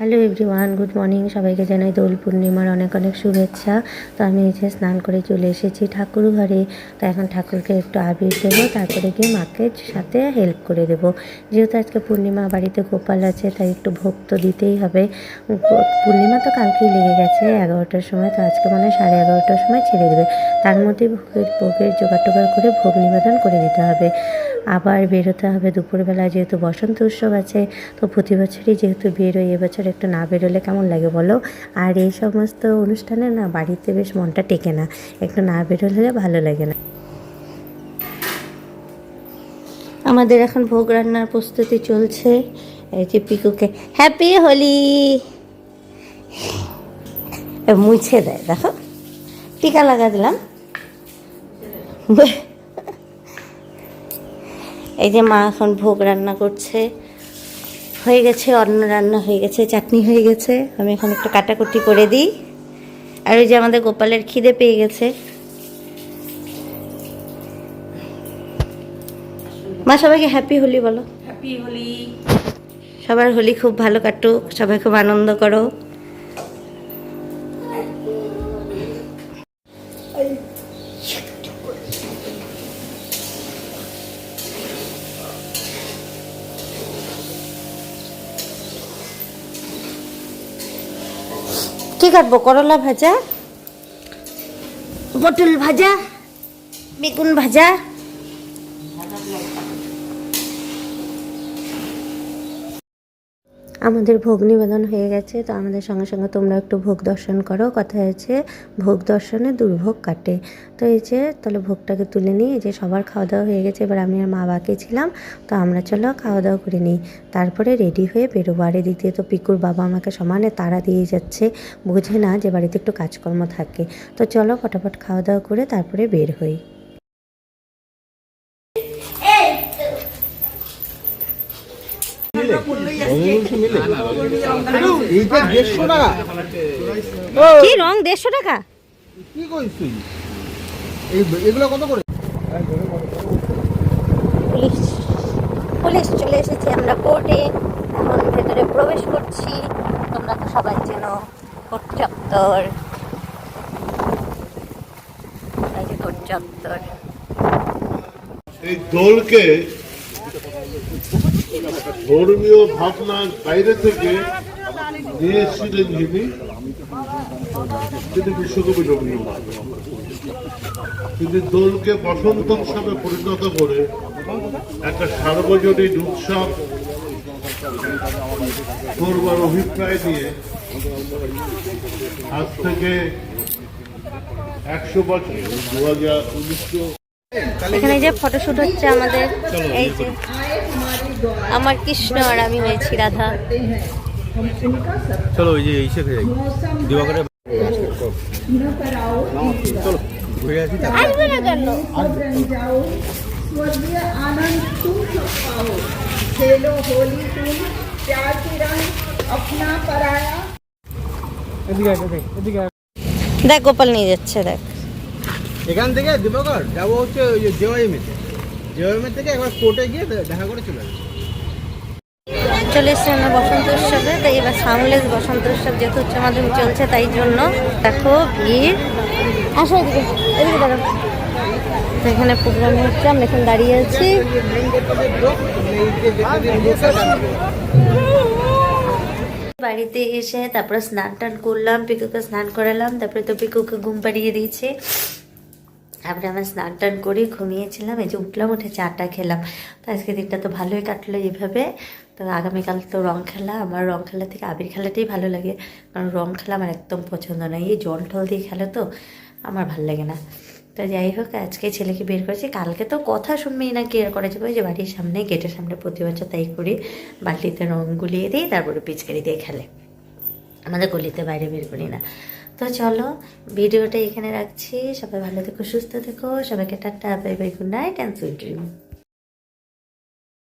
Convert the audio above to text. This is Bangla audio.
হ্যালো এভরিওয়ান গুড মর্নিং সবাইকে জানাই দোল পূর্ণিমার অনেক অনেক শুভেচ্ছা। তো আমি এসে স্নান করে চলে এসেছি ঠাকুর ঘরে। তো এখন ঠাকুরকে একটু আবির দেবো, তারপরে গিয়ে মাকে সাথে হেল্প করে দেবো। যেহেতু আজকে পূর্ণিমা, বাড়িতে গোপাল আছে, তাই একটু ভোগ তো দিতেই হবে। পূর্ণিমা তো কালকেই লেগে গেছে, এগারোটার সময়। তো আজকে মনে সাড়ে এগারোটার সময় ছেড়ে দেবে। তার মধ্যে ভোগের ভোগের জোগাড় টোগাড় করে ভোগ নিবেদন করে দিতে হবে। আবার বেরোতে হবে। দুপুরবেলা যেহেতু বসন্ত উৎসব আছে, তো প্রতি বছরই যেহেতু বেরোই এবছর একটু না বেরোলে কেমন লাগে বলো? আর এই সমস্ত অনুষ্ঠানে না বাড়িতে বেশ মনটা টেকে না। একটু না বেরোলে ভালো লাগে না। আমাদের এখন ভোগ রান্নার প্রস্তুতি চলছে। এই যে পিকুকে হ্যাপি হোলি মুছে দেয়, দেখো। টিকা লাগা দিলাম। এই যে মা এখন ভোগ রান্না করছে। হয়ে গেছে অন্ন রান্না হয়ে গেছে চাটনি হয়ে গেছে। আমি এখন একটু কাটাকুটি করে দিই। আর ওই যে আমাদের গোপালের খিদে পেয়ে গেছে। মা সবাইকে হ্যাপি হোলি বলো। হ্যাপি হোলি। সবার হোলি খুব ভালো কাটুক সবাই খুব আনন্দ করো। কি কাটবো? করলা ভাজা? পটল ভাজা? বেগুন ভাজা? আমাদের ভোগ নিবেদন হয়ে গেছে, তো আমাদের সঙ্গে সঙ্গে তোমরা একটু ভোগ দর্শন করো। কথা হয়েছে, ভোগ দর্শনে দুর্ভোগ কাটে। তো এই যে, তাহলে ভোগটাকে তুলে নিই, এই যে সবার খাওয়া দাওয়া হয়ে গেছে, এবার আমি আর মা বাকি ছিলাম, তো আমরা চলো খাওয়া দাওয়া করে নিই। তারপরে রেডি হয়ে বেরোবো। আর এদিক দিয়ে তো পিকুর বাবা আমাকে সমানে তাড়া দিয়ে যাচ্ছে, বোঝে না যে বাড়িতে একটু কাজকর্ম থাকে। তো চলো ফটাফট খাওয়া দাওয়া করে তারপরে বের হই। এইটা দেড়শো টাকা। কি রং? দেড়শো টাকা? কি করিস তুই? এগুলো কত করে? পুলিশ পুলিশ চলে এসেছে। আমরা কোর্টে এখন ভেতরে প্রবেশ করছি। তোমরা তো সবাই চেনো কোর্ট চত্বর। এই যে কোর্ট চত্বর। এই দোলকে ধর্মীয় ভাবনার বাইরে থেকে নিয়ে এসেছিলেন যিনি, তিনি বিশ্বকবি রবীন্দ্রনাথ। তিনি দোলকে বসন্ত উৎসবে পরিণত করে একটা সার্বজনীন উৎসব করবার অভিপ্রায় নিয়ে আজ থেকে একশো বছর, দু হাজার উনিশশো এখানে যে ফটোশুট হচ্ছে আমাদের, এই যে আমার কৃষ্ণ আর আমি হয়েছি রাধা চলো ওই যে ইসে খেয়ে যাই দিবাকরে চলো ঘুরে আসি তারপর। আসবে না কেন बन जाओ स्वर्गीय आनंद तुम सब पाओ खेलो होली तुम प्यार की रंग अपना पराया দেখ গোপাল নিয়ে যাচ্ছে দেখ এখান থেকে দিবাকর যাবো হচ্ছে ওই যে জেওয়াইমেতে জেওয়াইমে থেকে একবার কোর্টে গিয়ে দে- দেখা করে চলে আসবো চলে এসছে আমরা বসন্ত উৎসবে তাই এবার সামলেস বসন্ত উৎসব যেহেতু উচ্চ মাধ্যমিক চলছে তাই জন্য। দেখো ভিড়। আসো এদিকে এদিকে তো এখানে প্রোগ্রাম হচ্ছে আমরা এখানে দাঁড়িয়ে আছি। বাড়িতে এসে তারপরে স্নান টান করলাম পিকুকে স্নান করালাম তারপরে তো পিকুকে ঘুম পাড়িয়ে দিয়েছে। তারপরে আমরা স্নান টান করে ঘুমিয়েছিলাম, এই যে উঠলাম, উঠে চাটা খেলাম। তো আজকে দিনটা তো ভালোই কাটলো এইভাবে তো আগামীকাল তো রং খেলা, আমার রং খেলা থেকে আবির খেলাটাই ভালো লাগে। কারণ রং খেলা আমার একদম পছন্দ নয়। এই জল টল দিয়ে খেলে তো আমার ভালো লাগে না। তো যাই হোক, আজকে ছেলেকে বের করেছি। কালকে তো কথা শুনবেই না কেয়ার করা যাবে যে বাড়ির সামনে, গেটের সামনে প্রতি বছর তাই করি। বালতিতে রং গুলিয়ে দিই তারপরে পিচকারি দিয়ে খেলে। আমাদের গলিতে বাইরে বের করি না। তো চলো, ভিডিওটা এখানে রাখছি। সবাই ভালো থেকো, সুস্থ থেকো। সবাইকে tata bye bye good night and sweet dream